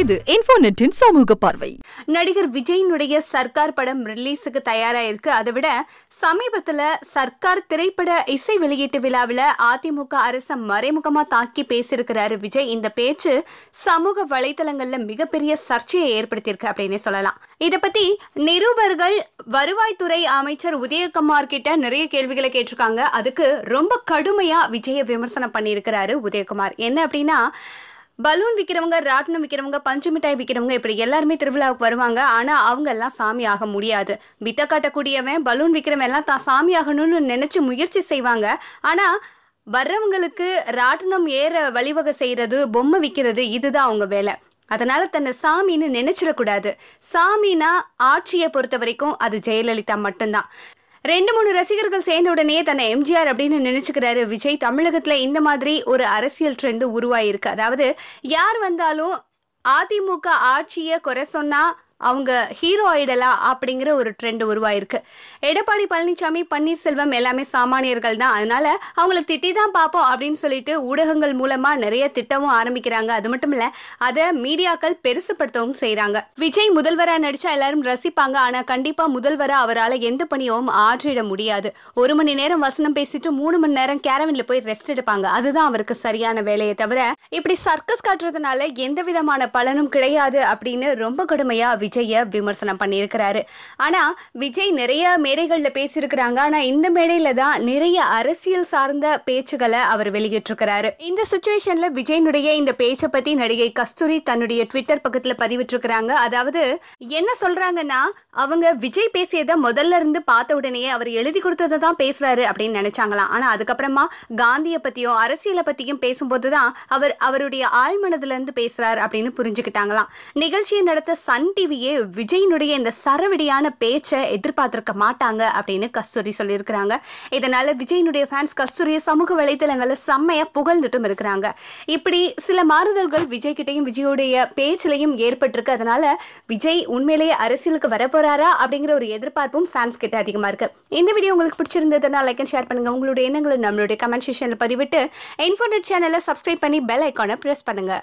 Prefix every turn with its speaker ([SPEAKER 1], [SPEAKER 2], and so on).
[SPEAKER 1] இது இன்ஃபோநெட்டின் சமூக பார்வை.
[SPEAKER 2] நடிகர் விஜயினுடைய சர்க்கார் படம் ரிலீஸுக்கு தயாரா இருக்கு அதை விட சமீபத்துல சர்க்கார் திரைப்பட இசை வெளியீட்டு விழாவில் அதிமுக அரச மறைமுகமா தாக்கி பேசியிருக்கிறாரு விஜய். இந்த பேச்சு சமூக வலைதளங்கள்ல மிகப்பெரிய சர்ச்சையை ஏற்படுத்தியிருக்கு அப்படின்னே சொல்லலாம். இதை பத்தி நிருபர்கள் வருவாய்த்துறை அமைச்சர் உதயகுமார் கிட்ட நிறைய கேள்விகளை கேட்டிருக்காங்க. அதுக்கு ரொம்ப கடுமையா விஜய விமர்சனம் பண்ணியிருக்கிறாரு உதயகுமார். என்ன அப்படின்னா பலூன் விற்கிறவங்க ராட்டினம் விற்கிறவங்க பஞ்சு மிட்டாய் விற்கிறவங்க இப்படி எல்லாருமே திருவிழாவுக்கு வருவாங்க. ஆனா அவங்க எல்லாம் சாமி ஆக முடியாது. வித்த காட்டக்கூடியவன் பலூன் விற்கிறவன் எல்லாம் தான் சாமி ஆகணும்னு நினைச்சு முயற்சி செய்வாங்க. ஆனா வர்றவங்களுக்கு ராட்டினம் ஏற வழிவகை செய்யறது பொம்மை விற்கிறது இதுதான் அவங்க வேலை. அதனால தன்னை சாமின்னு நினைச்சிடக்கூடாது. சாமினா ஆட்சியை பொறுத்த வரைக்கும் அது ஜெயலலிதா மட்டும்தான். ரெண்டு மூணு ரசிகர்கள் சேர்ந்த உடனே தன்னை எம்ஜிஆர் அப்படின்னு நினைச்சுக்கிறாரு விஜய். தமிழகத்துல இந்த மாதிரி ஒரு அரசியல் ட்ரெண்டு உருவாயிருக்கு. அதாவது யார் வந்தாலும் அதிமுக ஆட்சியை குறை சொன்னா அவங்க ஹீரோ ஆயிடலா அப்படிங்கிற ஒரு ட்ரெண்ட் உருவாயிருக்கு. எடப்பாடி பழனிசாமி பன்னீர்செல்வம் எல்லாமே சாமானியர்கள் தான். அதனால அவங்கள திட்டி தான் பார்ப்போம் அப்படின்னு சொல்லிட்டு ஊடகங்கள் மூலமா நிறைய திட்டமும் ஆரம்பிக்கிறாங்க. அது மட்டும் இல்ல அதை மீடியாக்கள் பெருசுப்படுத்தவும் செய்யறாங்க விஜய் முதல்வரா நடிச்சா எல்லாரும் ரசிப்பாங்க. ஆனா கண்டிப்பா முதல்வரா அவரால் எந்த பணியும் ஆற்றிட முடியாது. ஒரு மணி நேரம் வசனம் பேசிட்டு மூணு மணி நேரம் கேரவின்ல போய் ரெஸ்ட் எடுப்பாங்க. அதுதான் அவருக்கு சரியான வேலையை தவிர இப்படி சர்க்கஸ் காட்டுறதுனால எந்த விதமான பலனும் கிடையாது அப்படின்னு ரொம்ப கடுமையா விஜய் விமர்சனம் பண்ணியிருக்கிறாரு. ஆனா விஜய் நிறைய மேடைகளில் பேசியிருக்கிறாங்க. ஆனா இந்த மேடையில தான் நிறைய அரசியல் சார்ந்த பேச்சுகளை அவர் வெளியிட்டிருக்கிறாரு. இந்த சுச்சுவேஷன்ல விஜயனுடைய இந்த பேச்சை பத்தி நடிகை கஸ்தூரி தன்னுடைய ட்விட்டர் பக்கத்துல பதிவிட்டிருக்கிறாங்க. அதாவது என்ன சொல்றாங்கன்னா அவங்க விஜய் பேசியதை முதல்ல இருந்து பார்த்த உடனே அவர் எழுதி கொடுத்ததை தான் பேசுறாரு அப்படின்னு நினைச்சாங்களாம். ஆனா அதுக்கப்புறமா காந்தியை பத்தியும் அரசியலை பத்தியும் பேசும்போது தான் அவர் அவருடைய ஆழ்மனதுல இருந்து பேசுறாரு அப்படின்னு புரிஞ்சுக்கிட்டாங்களாம். நிகழ்ச்சியை நடத்த சன் மனைவியே விஜயினுடைய இந்த சரவடியான பேச்சை எதிர்பார்த்திருக்க மாட்டாங்க அப்படின்னு கஸ்தூரி சொல்லியிருக்கிறாங்க. இதனால விஜயினுடைய ஃபேன்ஸ் கஸ்தூரியை சமூக வலைதளங்களில் செம்மையா புகழ்ந்துட்டும் இருக்கிறாங்க. இப்படி சில மாறுதல்கள் விஜய் கிட்டையும் விஜயோடைய பேச்சிலையும் ஏற்பட்டிருக்கு. அதனால விஜய் உண்மையிலேயே அரசியலுக்கு வரப்போறாரா அப்படிங்கிற ஒரு எதிர்பார்ப்பும் ஃபேன்ஸ் கிட்ட அதிகமாக இருக்கு. இந்த வீடியோ உங்களுக்கு பிடிச்சிருந்ததுன்னா லைக் அண்ட் ஷேர் பண்ணுங்க. உங்களுடைய எண்ணங்களை நம்மளுடைய கமெண்ட் செக்ஷன்ல பதிவிட்டு இன்ஃபோனெட் சேனலை சப்ஸ்கிரைப் பண்ணி பெல் ஐக்கானை ப்ரெஸ் பண்ணுங்க.